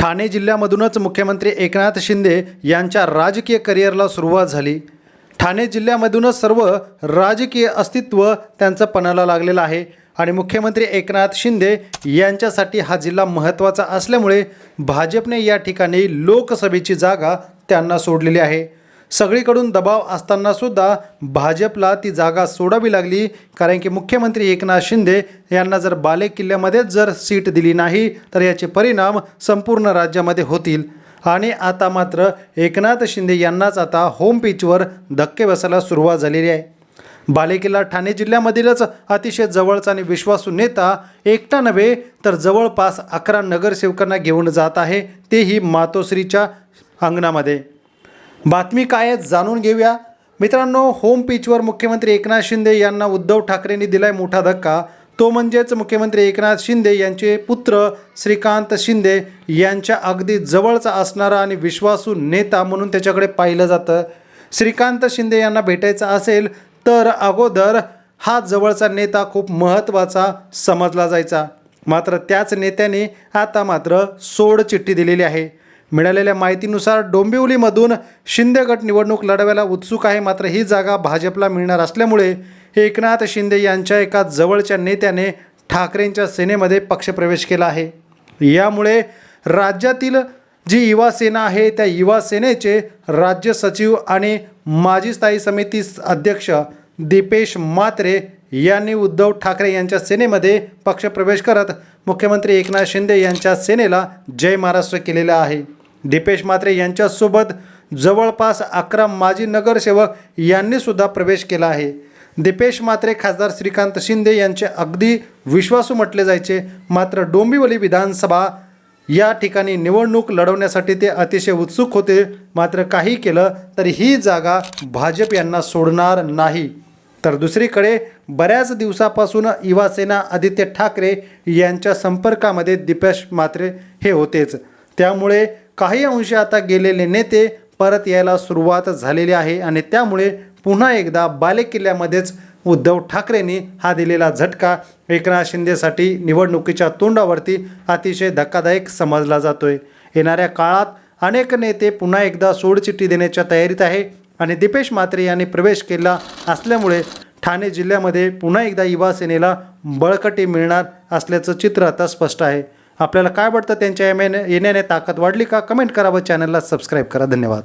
ठाणे जिल्ह्यामधूनच मुख्यमंत्री एकनाथ शिंदे यांच्या राजकीय करिअरला सुरुवात झाली. ठाणे जिल्ह्यामधूनच सर्व राजकीय अस्तित्व त्यांचं पणाला लागलेलं आहे आणि मुख्यमंत्री एकनाथ शिंदे यांच्यासाठी हा जिल्हा महत्त्वाचा असल्यामुळे भाजपने या ठिकाणी लोकसभेची जागा त्यांना सोडलेली आहे. सगळीकडून दबाव असताना सुद्धा भाजपला ती जागा सोडावी लागली कारण की मुख्यमंत्री एकनाथ शिंदे यांना जर बाले किल्ल्यामध्येच जर सीट दिली नाही तर याचे परिणाम संपूर्ण राज्यामध्ये होतील. आणि आता मात्र एकनाथ शिंदे यांनाच आता होम पिचवर धक्के बसायला सुरुवात झालेली आहे. बालेकिल्ला ठाणे जिल्ह्यामधीलच अतिशय जवळचा आणि विश्वासू नेता एकटा नव्हे तर जवळपास अकरा नगरसेवकांना घेऊन जात आहे तेही मातोश्रीच्या अंगणामध्ये. बातमी काय आहे जाणून घेऊया. मित्रांनो होम पिचवर मुख्यमंत्री एकनाथ शिंदे यांना उद्धव ठाकरेंनी दिलाय मोठा धक्का. तो म्हणजेच मुख्यमंत्री एकनाथ शिंदे यांचे पुत्र श्रीकांत शिंदे यांच्या अगदी जवळचा असणारा आणि विश्वासू नेता म्हणून त्याच्याकडे पाहिलं जातं. श्रीकांत शिंदे यांना भेटायचं असेल तर अगोदर हा जवळचा नेता खूप महत्त्वाचा समजला जायचा. मात्र त्याच नेत्याने आता मात्र सोड चिठ्ठी दिलेली आहे. मिळालेल्या माहितीनुसार डोंबिवलीमधून शिंदे गट निवडणूक लढवायला उत्सुक आहे. मात्र ही जागा भाजपला मिळणार असल्यामुळे एकनाथ शिंदे यांच्या एका जवळच्या नेत्याने ठाकरेंच्या सेनेमध्ये पक्षप्रवेश केला आहे. यामुळे राज्यातील जी युवा सेना आहे त्या युवा सेनेचे राज्य सचिव आणि माजी स्थायी समिती अध्यक्ष दीपेश म्हात्रे यांनी उद्धव ठाकरे यांच्या सेनेमध्ये पक्षप्रवेश करत मुख्यमंत्री एकनाथ शिंदे यांच्या सेनेला जय महाराष्ट्र केलेला आहे. दीपेश म्हात्रे यांच्यासोबत जवळपास अकरा माजी नगरसेवक यांनी सुद्धा प्रवेश केला आहे. दीपेश म्हात्रे खासदार श्रीकांत शिंदे यांचे अगदी विश्वासू म्हटले जायचे. मात्र डोंबिवली विधानसभा या ठिकाणी निवडणूक लढवण्यासाठी ते अतिशय उत्सुक होते. मात्र काही केलं तर ही जागा भाजप यांना सोडणार नाही. तर दुसरीकडे बऱ्याच दिवसापासून युवासेना आदित्य ठाकरे यांच्या संपर्कामध्ये दीपेश म्हात्रे हे होतेच. त्यामुळे काही अंशी आता गेलेले नेते परत यायला सुरुवात झालेली आहे आणि त्यामुळे पुन्हा एकदा बालेकिल्ल्यामध्येच उद्धव ठाकरेंनी हा दिलेला झटका एकनाथ शिंदेसाठी निवडणुकीच्या तोंडावरती अतिशय धक्कादायक समजला जातोय. येणाऱ्या काळात अनेक नेते पुन्हा एकदा सोडचिठ्ठी देण्याच्या तयारीत आहे आणि दीपेश म्हात्रे यांनी प्रवेश केला असल्यामुळे ठाणे जिल्ह्यामध्ये पुन्हा एकदा युवा सेनेला बळकटी मिळणार असल्याचं चित्र आता स्पष्ट आहे. आपल्याला काय वाटतं त्यांच्या येण्याने येण्याने ताकद वाढली का? कमेंट करा व चॅनलला सबस्क्राईब करा. धन्यवाद.